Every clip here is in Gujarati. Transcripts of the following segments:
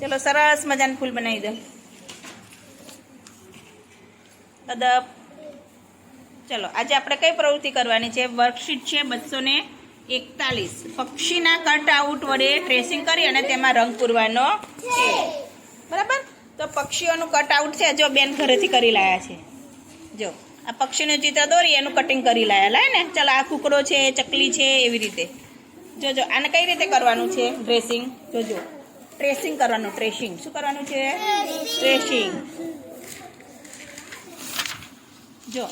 ચલો, સરસ મજાનું ફૂલ બનાવી દો. અદબ. ચલો, આજે આપણે કઈ પ્રવૃત્તિ કરવાની છે? વર્કશીટ છે બસો ને એકતાલીસ. પક્ષીના કટ આઉટ વડે ટ્રેસિંગ કરી અને તેમાં રંગ પૂરવાનો છે. બરાબર? તો પક્ષીઓનું કટ આઉટ છે, જો બેન ઘરેથી કરી લાયા છે. જો, આ પક્ષીનું ચિત્ર દોરી, એનું કટિંગ કરી લાયા. લાય ને? ચાલો, આ કુકડો છે, ચકલી છે, એવી રીતે. જોજો આને કઈ રીતે કરવાનું છે? ડ્રેસિંગ જોજો ટ્રેસિંગ કરવાનું ટ્રેસિંગ શું કરવાનું છે? ટ્રેસિંગ જો,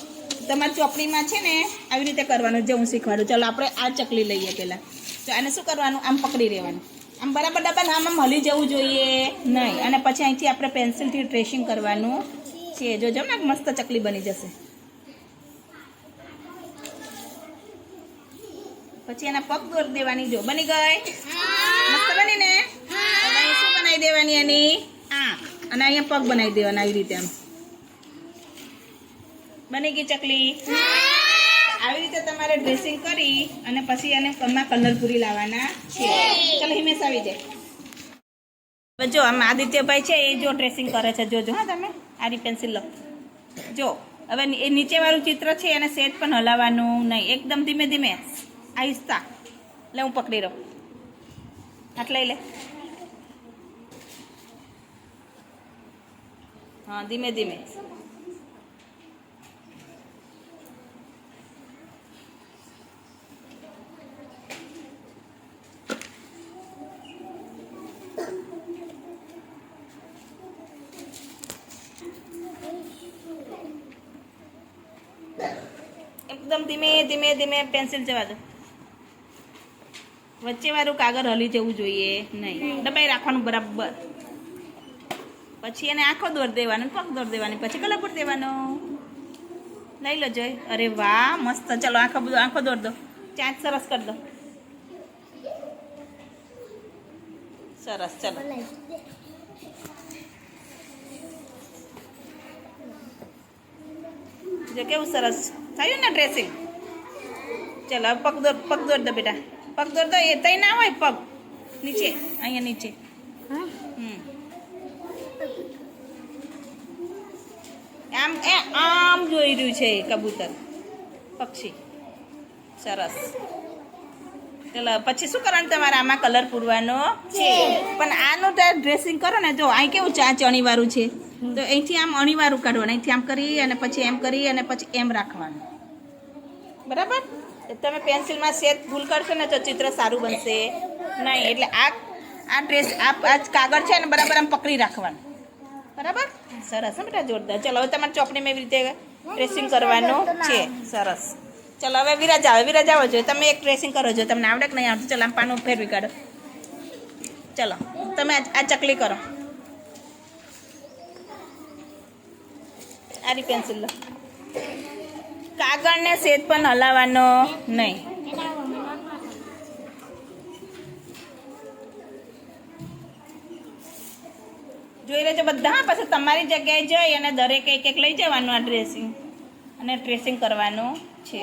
તમારી ચોકડીમાં છે ને, આવી રીતે કરવાનું, જે હું શીખવાડું. ચાલો, આપણે આ ચકલી લઈએ પહેલાં. તો આને શું કરવાનું? આમ પકડી રહેવાનું આમ બરાબર ડબ્બા આમ આમ હલી જવું જોઈએ. નહીં. અને પછી અહીંથી આપણે પેન્સિલથી ટ્રેસિંગ કરવાનું છે. જોજો ને મસ્ત ચકલી બની જશે. પછી એના પગ દોર દેવાની. જો, બની ગઈ? મસ્ત બની ને દેવાની એની આંખ. અને અહીંયા પગ બનાવી દેવાના આવી રીતે એમ. બની ગઈ ચકલી? આવી રીતે તમારે ડ્રેસિંગ કરી અને પછી એને પગમાં કલર પૂરી લાવવાના છે. ચાલો, હિમેશ આવી જાય. જો, આમ આદિત્યભાઈ છે, એ જો ડ્રેસિંગ કરે છે. જોજો, હા, તમે? આરી પેન્સિલ લો જો, હવે એ નીચેવાળું ચિત્ર છે, એને સેટ પણ હલાવવાનું નહીં. એકદમ ધીમે ધીમે. આહિસ્તા લે, હું પકડી રહું. આટલા લે. હા ધીમે ધીમે. એકદમ ધીમે ધીમે ધીમે પેન્સિલ જવા દો. વચ્ચે વાળું કાગળ હલી જવું જોઈએ નહીં. દબાઈ રાખવાનું બરાબર. પછી એને આંખો દોર દેવાનું પગ દોર દેવાની, પછી કલર પર દેવાનો. લઈ લો જોઈ અરે વાહ, મસ્ત. ચલો, આંખો બધું આંખો દોર દો. ચાંચ સરસ કરી દો. સરસ, ચલો. જો કેવું સરસ. થયું ને ડ્રેસિંગ ચલો, પગ દોર પગ દોર દો બેટા. પગ દોર દો. એ તઈ ના હોય પગ. નીચે, અહીંયા નીચે. હમ આમ એ આમ જોઈ રહ્યું છે કબૂતર. પક્ષી. સરસ. ચલો પછી શું કરવાનું તમારે આમાં કલર પૂરવાનો? છે. પણ આનું તો ડ્રેસિંગ કરો ને જો અહીં કેવું ચાંચ અણીવાળું છે? તો અહીંથી આમ અણીવાળું કાઢવાનું. અહીંથી આમ કરી અને પછી એમ કરી અને પછી એમ રાખવાનું. બરાબર? તમે પેન્સિલમાં શેત ભૂલ કરશો ને તો ચિત્ર સારું બનશે. નહીં. એટલે આ આ ડ્રેસ આ આ કાગળ છે ને બરાબર આમ પકડી રાખવાનું. બરાબર? સરસ બેટા જોરદાર. ચલો હવે તમારે ચોપડીમાં એવી રીતે ડ્રેસિંગ કરવાનું છે. સરસ. ચલો હવે વિરાજ આવે વિરાજ આવો જોઈએ. તમે એક ડ્રેસિંગ કરો છો તમને આવડે કે નહીં આવડતું? ચલો આમ પાનું ફેરવી કાઢો. ચલો તમે આ આ ચકલી કરો. આરી પેન્સિલ લો. કાગળને સેજ પણ હલાવવાનો નહીં. જોઈ રહેજો બધા પછી તમારી જગ્યાએ જઈ અને દરેક એક એક લઈ જવાનું આ ડ્રેસિંગ અને ડ્રેસિંગ કરવાનું છે.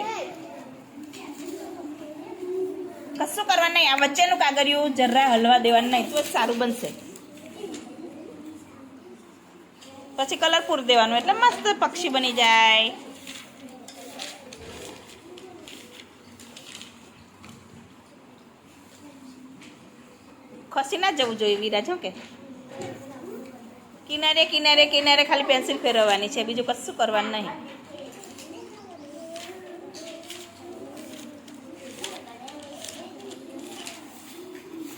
કશું કરવાનું નહીં. આ વચ્ચેનું કાગળિયું જરા હલવા દેવાનું નહીં. તો જ સારું બનશે. પછી કલર પૂર દેવાનું. એટલે મસ્ત પક્ષી બની જાય. ખસી ના જવું જોઈએ વિરાજ, હો કે? કિનારે કિનારે કિનારે ખાલી પેન્સિલ ફેરવવાની છે બીજું કશું કરવાનું નહીં.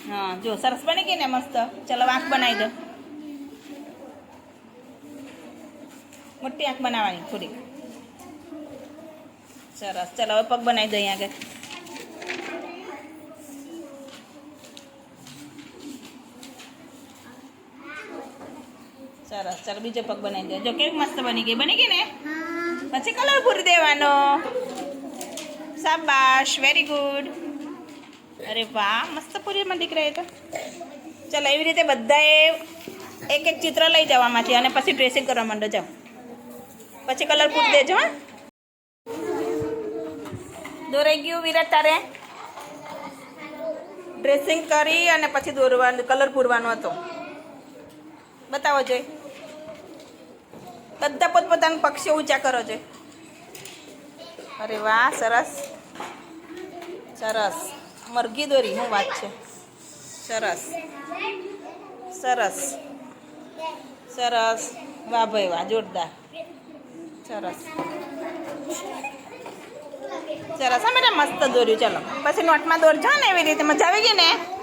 હા, જો, સરસ બની ગઈ ને મસ્ત? ચલો, આંખ બનાવી દો. મોટી આંખ બનાવવાની થોડી સરસ, ચલો, હવે પગ બનાવી દો અહીંયા આગળ. સરસ. ચાલો બીજો પગ બનાવી દેજો. કેવી મસ્ત બની ગઈ. બની ગઈ ને? પછી કલર પૂરી દેવાનો. શાબાશ. વેરી ગુડ અરે વાહ મસ્ત પૂરીમાં દીકરા એ તો. ચાલો એવી રીતે બધાએ એક એક ચિત્ર લઈ જવામાંથી અને પછી ડ્રેસિંગ કરવા માંડો. જાઓ. પછી કલર પૂરી દેજો હા. દોરાઈ ગયું વિરાટ તારે? ડ્રેસિંગ કરી અને પછી દોરવાનું કલર પૂરવાનો હતો. બતાવો જોઈ. બધા પોતપોતાના પક્ષીઓ ઊંચા કરો છે. અરે વાહ, સરસ. સરસ. મરઘી દોરી હું વાત છે? સરસ. સરસ. સરસ. વાહ ભાઈ વાહ, જોરદાર. સરસ. સરસ. હા, મેડમ, મસ્ત દોર્યું. ચલો. પછી નોટમાં દોરજો ને એવી રીતે. મજા આવી ગઈ ને?